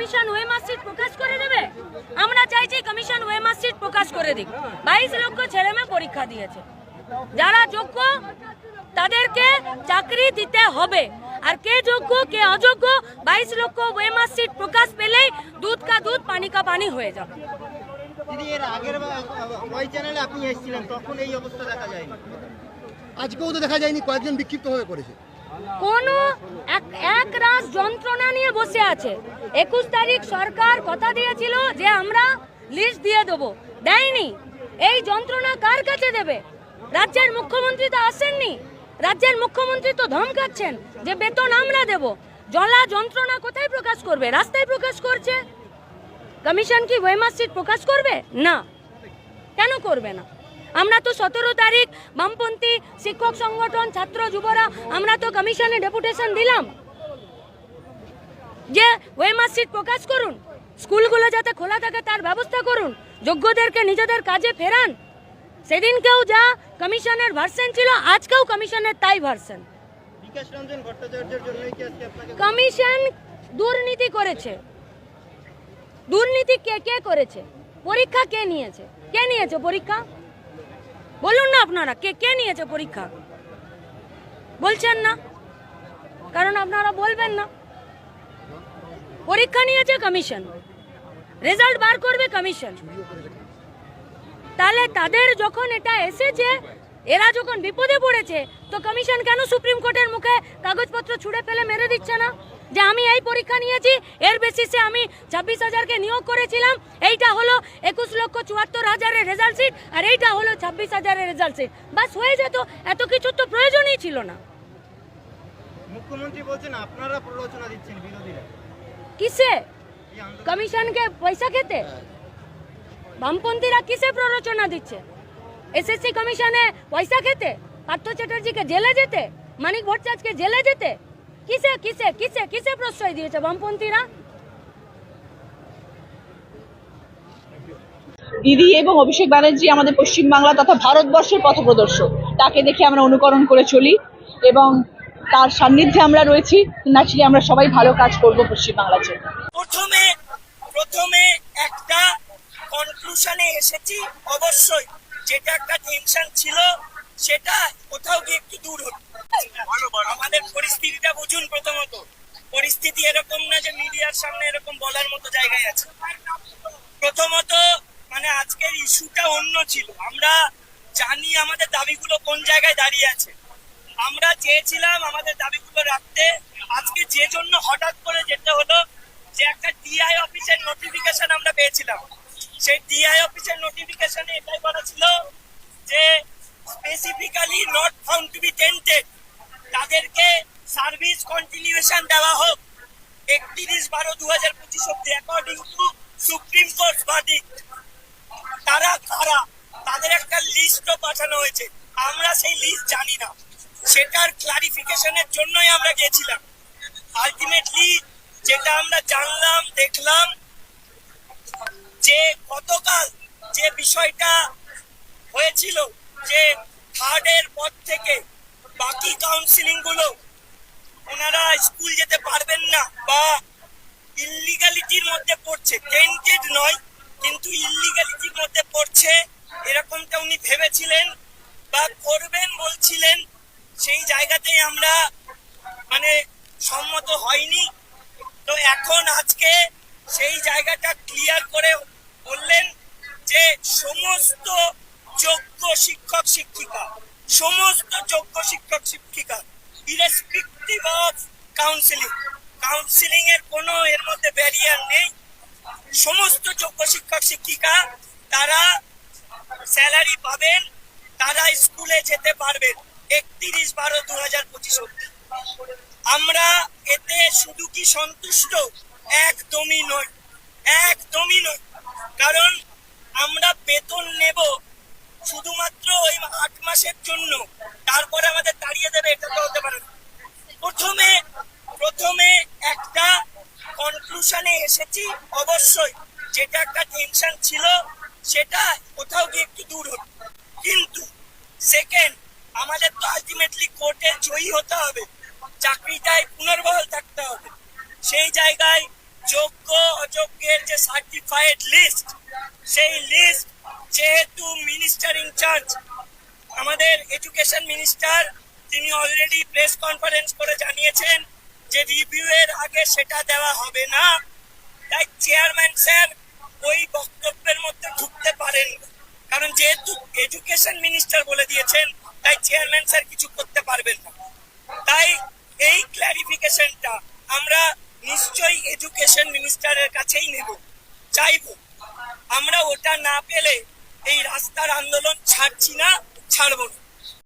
Commission way marksheet প্রকাশ করে দেবে? আমরা চাইছি কমিশন ওয়ে মার্কশিট প্রকাশ করে দিক। বাইশ লক্ষ ছেলে মেয়ে পরীক্ষা দিয়েছে। যারা যোগ্য তাদেরকে চাকরি দিতে হবে। আর কে যোগ্য কে অযোগ্য বাইশ লক্ষ ওয়ে মার্কশিট প্রকাশ পেলেই দুধ কা দুধ পানি কা পানি হয়ে যাবে। দিদি এর আগের ওই চ্যানেলে আপনি এসেছিলেন তখন এই অবস্থা দেখা যায়নি। আজকেও তো দেখা যায়নি কয়েকজন বিক্ষিপ্ত হয়ে করেছে কোনো এক রাস যন্ত্রণা নিয়ে বসে আছে। একুশ তারিখ সরকার কথা দিয়েছিল যে আমরা লিস্ট দিয়ে দেবো। দেয়নি। এই যন্ত্রণা কার কাছে দেবে? রাজ্যের মুখ্যমন্ত্রী তো আসেননি। রাজ্যের মুখ্যমন্ত্রী তো ধমকাচ্ছেন যে বেতন আমরা দেব। জলা যন্ত্রণা কোথায় প্রকাশ করবে? রাস্তায় প্রকাশ করছে। কমিশন কি ওয়েমার্কশিট প্রকাশ করবে? না। কেন করবে না? আমরা তো সতেরো তারিখ বামপন্থী শিক্ষক সংগঠন ছাত্র যুবরা আমরা তো কমিশনে ডেপুটেশন দিলাম। যে ওয়েমার্কশিট প্রকাশ করুন স্কুলগুলো যাতে খোলা থাকে তার ব্যবস্থা করুন যোগ্যদেরকে নিজেদের কাজে ফেরান। সেদিনকেও যা কমিশনের ভার্সন ছিল আজকেও কমিশনের তাই ভার্সন কমিশন দুর্নীতি করেছে। দুর্নীতি কে কে করেছে? পরীক্ষা কে নিয়েছে? কে নিয়েছে পরীক্ষা? বলুন না আপনারা, কে কে নিয়েছে পরীক্ষা? বলছেন না। কারণ আপনারা বলবেন না। পরীক্ষা নিয়েছে কমিশন। রেজাল্ট বার করবে কমিশন। তাহলে তাদের যখন এটা এসেছে, এরা যখন বিপদে পড়েছে, তো কমিশন কেন সুপ্রিম কোর্টের মুখে কাগজপত্র ছুঁড়ে ফেলে মেরে দিচ্ছে না? যে আমি এই পরীক্ষা নিয়েছি এর বেসিসে আমি ছাব্বিশ হাজারকে নিয়োগ করেছিলাম। এইটা হলো একুশ লক্ষ চুয়াত্তর হাজারের রেজাল্ট সিট আর এইটা হলো ছাব্বিশ হাজারের রেজাল্ট সিট বাস হয়ে যেত এত কিছুর তো প্রয়োজনই ছিল না। মুখ্যমন্ত্রী বলছেন আপনারা প্ররোচনা দিচ্ছেন বিরোধীরা। কিসে? কমিশনকে পয়সা খেতে? বামপন্থীরা কিসে প্ররোচনা দিচ্ছে? এসএসসি কমিশনে পয়সা খেতে? পার্থ চ্যাটার্জিকে জেলে যেতে? মানিক ভট্টাচার্যকে জেলে যেতে? কিসে কিসে কিসে কিসে প্রশ্রয় দিয়েছে বামপন্থীরা? দিদি এবং অভিষেক ব্যানার্জি আমাদের পশ্চিমবাংলা তথা ভারতবর্ষের পথপ্রদর্শক তাকে দেখে আমরা অনুকরণ করে চলি এবং তার সান্নিধ্যে আমরা রয়েছি। ন্যাচুরালি আমরা সবাই ভালো কাজ করব পশ্চিমবাংলার জন্য প্রথমে প্রথমে একটা কনক্লুশনে এসেছি অবশ্যই। যেটা একটা টেনশন ছিল সেটা কোথাও গিয়ে একটু দূর হলো। আমাদের পরিস্থিতিটা বুঝুন প্রথমত। পরিস্থিতি এরকম না যে মিডিয়ার সামনে এরকম বলার মতো জায়গায় আছে। প্রথমত মানে আজকের ইস্যুটা অন্য ছিল। আমরা জানি আমাদের দাবিগুলো কোন জায়গায় দাঁড়িয়ে আছে। আমরা চেয়েছিলাম আমাদের দাবিগুলো রাখতে। আজকে যে জন্য হঠাৎ করে যেতে হলো, যে একটা ডিআই অফিসের নোটিফিকেশন আমরা পেয়েছিলাম। সেই ডিআই অফিসের নোটিফিকেশনে এটাই বলা ছিল যে specifically not found to be tainted service continuation দেওয়া হোক। একত্রিশ বারো দু হাজার পঁচিশ অব্দি according to Supreme Court verdict তারা কারা? তাদের একটা লিস্টও পাঠানো হয়েছে। আমরা সেই লিস্ট জানি না। সেটার ক্লারিফিকেশনের জন্যই আমরা গেছিলাম। আলটিমেটলি যেটা আমরা জানলাম, দেখলাম যে গতকাল যে বিষয়টা হয়েছিল যে থার্ডের পর থেকে বাকি কাউন্সিলিংগুলো স্কুল যেতে পারবেন না বা ইলিগালিটির মধ্যে পড়ছে। টেন্টেড নয়, কিন্তু ইলিগালিটির মধ্যে পড়ছে। এরকমটা উনি ভেবেছিলেন বা করবেন বলছিলেন। সেই জায়গাতেই আমরা মানে সম্মত হয়নি। তো এখন আজকে সেই জায়গাটা ক্লিয়ার করে বললেন যে সমস্ত যোগ্য শিক্ষক, শিক্ষিকা, সমস্ত যোগ্য শিক্ষক, শিক্ষিকা ইরেসপেক্টিভ অফ কাউন্সিলিং কাউন্সিলিং এর কোনো এর মধ্যে ব্যারিয়ার নেই। সমস্ত যোগ্য শিক্ষক, শিক্ষিকা, তারা স্যালারি পাবেন, তারা স্কুলে যেতে পারবেন। একত্রিশ বারো দু হাজার পঁচিশ অব্দি আমরা এতে শুধু কি সন্তুষ্ট? একদমই নয় একদমই নয় কারণ আমরা বেতন নেব শুধুমাত্র ওই আট মাসের জন্য। তারপরে আমাদের তাড়িয়ে দেবে, এটা তো হতে পারে না। প্রথমে প্রথমে একটা কনক্লুশনে এসেছি, অবশ্যই। যেটা একটা টেনশন ছিল, সেটা কোথাও গিয়ে একটু দূর হলো। কিন্তু সেকেন্ড আমাদের তো আলটিমেটলি কোর্টে জয়ী হতে হবে। চাকরিটায় পুনর্বহাল থাকতে হবে। সেই জায়গায় যোগ্য, অযোগ্যের যে সার্টিফাইড লিস্ট সেই লিস্ট যেহেতু মিনিস্টার ইনচার্জ আমাদের এডুকেশন মিনিস্টার তিনি অলরেডি প্রেস কনফারেন্স করে জানিয়েছেন যে রিভিউ এর আগে সেটা দেওয়া হবে না। তাই চেয়ারম্যান স্যার ওই বক্তব্যের মধ্যে ঢুকতে পারেন। কারণ যেহেতু এডুকেশন মিনিস্টার বলে দিয়েছেন, তাই চেয়ারম্যান স্যার কিছু করতে পারবেন না। তাই এই ক্ল্যারিফিকেশনটা আমরা নিশ্চয়ই এডুকেশন মিনিস্টারের কাছেই নেব। চাইব আমরা ওটা না পেলে এই রাস্তার আন্দোলন ছাড়ছি না, ছাড়বো না।